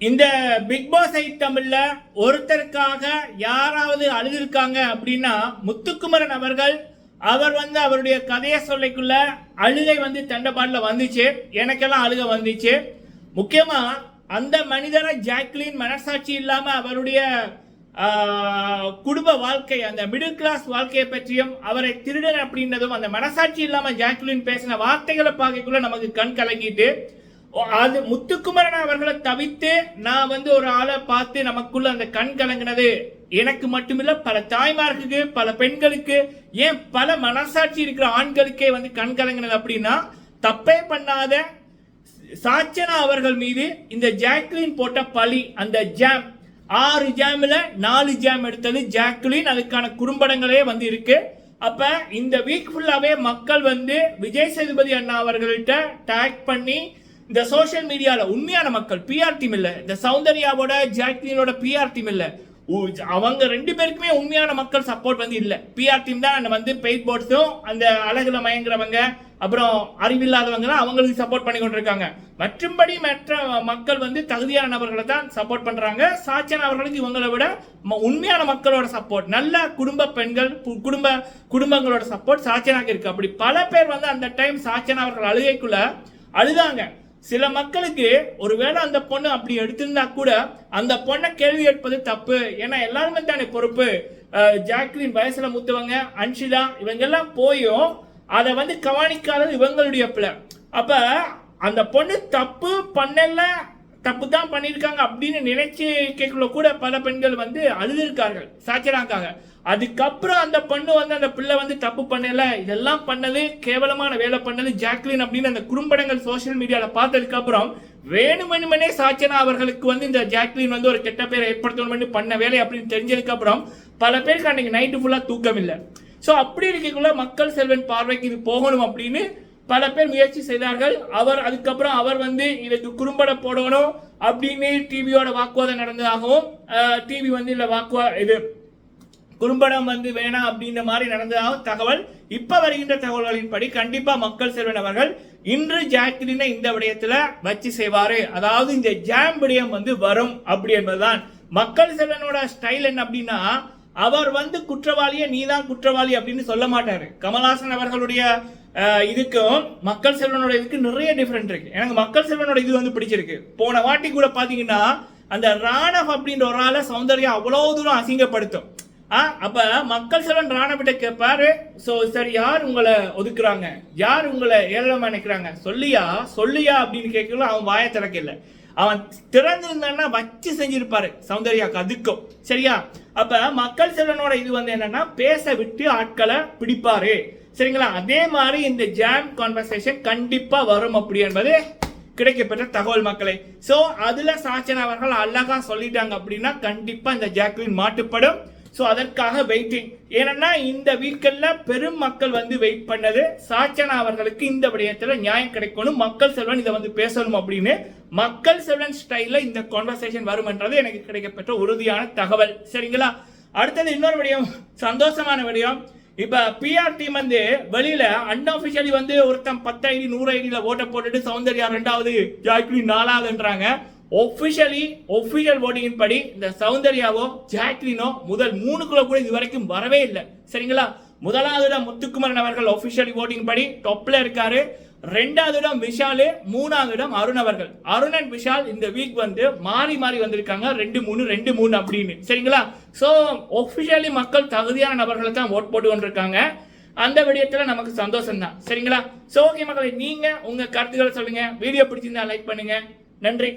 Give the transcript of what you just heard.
இந்த big pass ஐ தமிழ்ல ஒருத்தருக்காக யாராவது அழுதுருக்காங்க அப்படின்னா முத்துக்குமரன் அவர்கள் அவர் வந்து அவருடைய கதையை சொல்லைக்குள்ள அழுகை வந்து தண்டபாடில் வந்துச்சு. எனக்கெல்லாம் அழுகை வந்துச்சு. முக்கியமா அந்த மனிதரை ஜாக்லின் மனசாட்சி இல்லாம அவருடைய குடும்ப வாழ்க்கை அந்த மிடில் கிளாஸ் வாழ்க்கையை பற்றியும் அவரை திருடன் அப்படின்றதும் அந்த மனசாட்சி இல்லாம ஜாக்லின் பேசின வார்த்தைகளை பார்க்கக்குள்ள நமக்கு கண் கலங்கிட்டு அது முத்துக்குமரன் அவர்களை தவிர்த்து நான் வந்து ஒரு ஆளை பார்த்து நமக்குள்ள அந்த கண் கலங்கினது. எனக்கு மட்டுமில்ல பல தாய்மார்களுக்கு பல பெண்களுக்கு ஏன் பல மனசாட்சி இருக்கிற ஆண்களுக்கே வந்து கண் கலங்கினது அப்படின்னா தப்பே பண்ணாத சாச்சனா அவர்கள் மீது இந்த ஜாக்லின் போட்ட பழி அந்த ஜாம் ஆறு ஜாமில் நாலு ஜாம் எடுத்தது ஜாக்லின். அதுக்கான குறும்படங்களே வந்து இருக்கு. அப்ப இந்த வீக் ஃபுல்லாகவே மக்கள் வந்து விஜய் சேதுபதி அண்ணா அவர்கள்ட்ட டேக் பண்ணி இந்த சோஷியல் மீடியால உண்மையான மக்கள் பிஆர் டீம் இல்ல. இந்த சௌந்தர்யாவோட ஜாக்லினோட பிஆர் டீம் இல்ல. அவங்க ரெண்டு பேருக்குமே உண்மையான மக்கள் சப்போர்ட் வந்து இல்ல. பிஆர் டீம் தான் அந்த வந்து பெயிட் போர்ட்ஸும் அந்த அழகுல மயங்குறவங்க அப்புறம் அறிவில்லாதவங்க தான் அவங்களுக்கு சப்போர்ட் பண்ணி கொண்டிருக்காங்க. மற்றும்படி மற்ற மக்கள் வந்து தகுதியான நபர்களை தான் சப்போர்ட் பண்றாங்க. சாச்சன் அவர்களுக்கு இவங்களை விட ம- உண்மையான மக்களோட சப்போர்ட் நல்ல குடும்ப பெண்கள் குடும்ப குடும்பங்களோட சப்போர்ட் சாச்சனாக்கு இருக்கு. அப்படி பல பேர் வந்து அந்த டைம் சாச்சன் அவர்கள் அழுகைக்குள்ள அழுதாங்க. சில மக்களுக்கு ஒருவேளை அந்த பொண்ணு அப்படி எடுத்திருந்தா கூட அந்த பொண்ணை கேள்வி கேட்பது தப்பு. ஏன்னா எல்லாருமே தானே பொறுப்பு. ஜாக்லின் வயசுல மூத்தவங்க அன்ஷிதா இவங்கெல்லாம் போயும் அதை வந்து கவனிக்காதது இவங்களுடைய பிள்ளை அப்ப அந்த பொண்ணு தப்பு பண்ணல தப்பு தான் பண்ணியிருக்காங்க அப்படின்னு நினைச்சு கேட்கல கூட பல பெண்கள் வந்து அழுதுருக்கார்கள் சாச்சராக்காக அதுக்கப்புறம் அந்த பொண்ணு வந்து அந்த பிள்ளை வந்து தப்பு பண்ணல. இதெல்லாம் பண்ணது கேவலமான வேலை பண்ணது ஜாக்லின் அப்படின்னு அந்த குறும்படங்கள் சோஷியல் மீடியால பார்த்ததுக்கு அப்புறம் வேணுமெனுமனே சாச்சனா அவர்களுக்கு வந்து இந்த ஜாக்லின் வந்து ஒரு கெட்ட பேரை ஏற்படுத்தணும்னு பண்ண வேலை அப்படின்னு தெரிஞ்சதுக்கு அப்புறம் பல பேருக்கு அன்னைக்கு நைட்டு ஃபுல்லா தூக்கம் இல்லை ஸோ அப்படி இருக்கக்குள்ள மக்கள் செல்வன் பார்வைக்கு இது போகணும் அப்படின்னு பல பேர் முயற்சி செய்தார்கள். அவர் அதுக்கப்புறம் அவர் வந்து இதுக்கு குறும்பட போடணும் அப்படின்னு டிவியோட வாக்குவாதம் நடந்ததாகவும் டிவி வந்து இல்லை வாக்குவா இது குறும்படம் வந்து வேணாம் அப்படின்ற மாதிரி நடந்ததாகவும் தகவல். இப்போ வருகின்ற தகவல்களின்படி கண்டிப்பாக மக்கள் செல்வன் அவர்கள் இன்று ஜாக்கிரினை இந்த விடயத்தில் வச்சு செய்வார். அதாவது இந்த ஜாம் விடயம் வந்து வரும் அப்படி என்பதுதான். மக்கள் செல்வனோட ஸ்டைல் என்ன அப்படின்னா அவர் வந்து குற்றவாளியை நீதான் குற்றவாளி அப்படின்னு சொல்ல மாட்டார். கமல்ஹாசன் அவர்களுடைய இதுக்கும் மக்கள் செல்வனோட இதுக்கு நிறைய டிஃப்ரெண்ட் இருக்கு. எனக்கு மக்கள் செல்வனோட இது வந்து பிடிச்சிருக்கு. போன வாட்டி கூட பார்த்தீங்கன்னா அந்த ராணவ் அப்படின்ற ஒரு ஆளை சௌந்தர்யா அவ்வளோ தூரம் அசிங்கப்படுத்தும். ஆ, அப்போ மக்கள் செல்வன் ராணவிட்ட கேட்பாரு ஸோ சரி யார் உங்களை ஒதுக்குறாங்க? யார் உங்களை ஏழமா நினைக்கிறாங்க? சொல்லியா? சொல்லியா? அப்படின்னு கேட்கல அவன் வாயை திறக்கல. அவன் திறந்திருந்தான்னா வச்சு செஞ்சிருப்பாரு. சௌந்தர்யாக்கு அதுக்கும். சரியா? அப்ப மக்கள் செல்வனோட இது வந்து என்னன்னா பேச விட்டு ஆட்களை பிடிப்பாரு. சரிங்களா? அதே மாதிரி இந்த ஜாம் கான்வர்சேஷன் கண்டிப்பாக வரும் அப்படி என்பது கிடைக்கப்பெற்ற தகவல் மக்களை. ஸோ அதில் சாச்சன் அவர்கள் அழகாக சொல்லிட்டாங்க அப்படின்னா கண்டிப்பாக இந்த ஜாக்லின் மாட்டுப்படும். ஸோ அதற்காக வெயிட்டிங் ஏன்னா இந்த வீக்கெண்ட்ல பெரும் மக்கள் வந்து வெயிட் பண்ணது சாச்சனா அவர்களுக்கு இந்த விடயத்தில் நியாயம் கிடைக்கணும். மக்கள் செல்வன் இதை வந்து பேசணும் அப்படின்னு. மக்கள் செல்வன் ஸ்டைலில் இந்த கான்வர்சேஷன் வரும்ன்றது எனக்கு கிடைக்கப்பெற்ற உறுதியான தகவல். சரிங்களா? அடுத்தது இன்னொரு விடயம் சந்தோஷமான விடயம். இப்ப பிஆர் டீம் வந்து வெளியில அன்அபிஷியலி வந்து ஒருத்தன் பத்து ஐடி நூறு ஐடியில ஓட்ட போட்டுட்டு சௌந்தர்யா ரெண்டாவது ஜாக்லின் நாலாவதுன்றாங்க. ஒஃபிஷியலி ஒஃபிஷியல் ஓட்டிங்கின் படி இந்த சௌந்தர்யாவோ ஜாக்லினோ முதல் மூணுக்குள்ள கூட இது வரைக்கும் வரவே இல்லை. சரிங்களா? முதலாவது முத்துக்குமரன் அவர்கள் ஒஃபிஷியலி ஓட்டிங் படி டாப்ல இருக்காரு. ரெண்டாவது இடம் விஷாலு மூணாவது இடம் அருண் அவர்கள். அருண் அண்ட் விஷால் இந்த வீக் வந்து மாறி மாறி வந்திருக்காங்க. ரெண்டு மூணு ரெண்டு மூணு அப்படின்னு. சரிங்களா? ஸோ ஒஃபிஷியலி மக்கள் தகுதியான நபர்களை தான் ஓட் போட்டு கொண்டிருக்காங்க அந்த விடயத்தில் நமக்கு சந்தோஷம் தான் சரிங்களா? ஸோ ஓகே மக்களை நீங்கள் உங்கள் கருத்துக்களை சொல்லுங்கள் வீடியோ பிடிச்சிருந்தா லைக் பண்ணுங்கள் நன்றி.